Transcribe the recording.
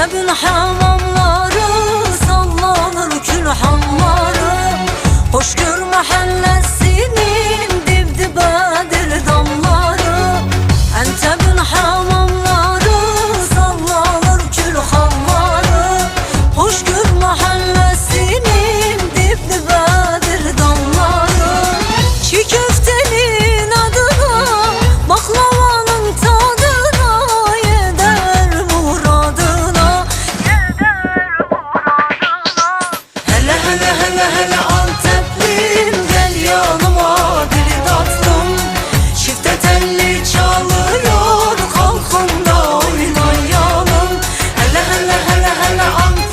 Nebül hamamları sallanır kül hamları. Hoşgör mahallesi hele hele Gel yanıma dili tatlım. Çifte telli çalıyor Kalkın da oynayalım Hele hele hele hele Anteplim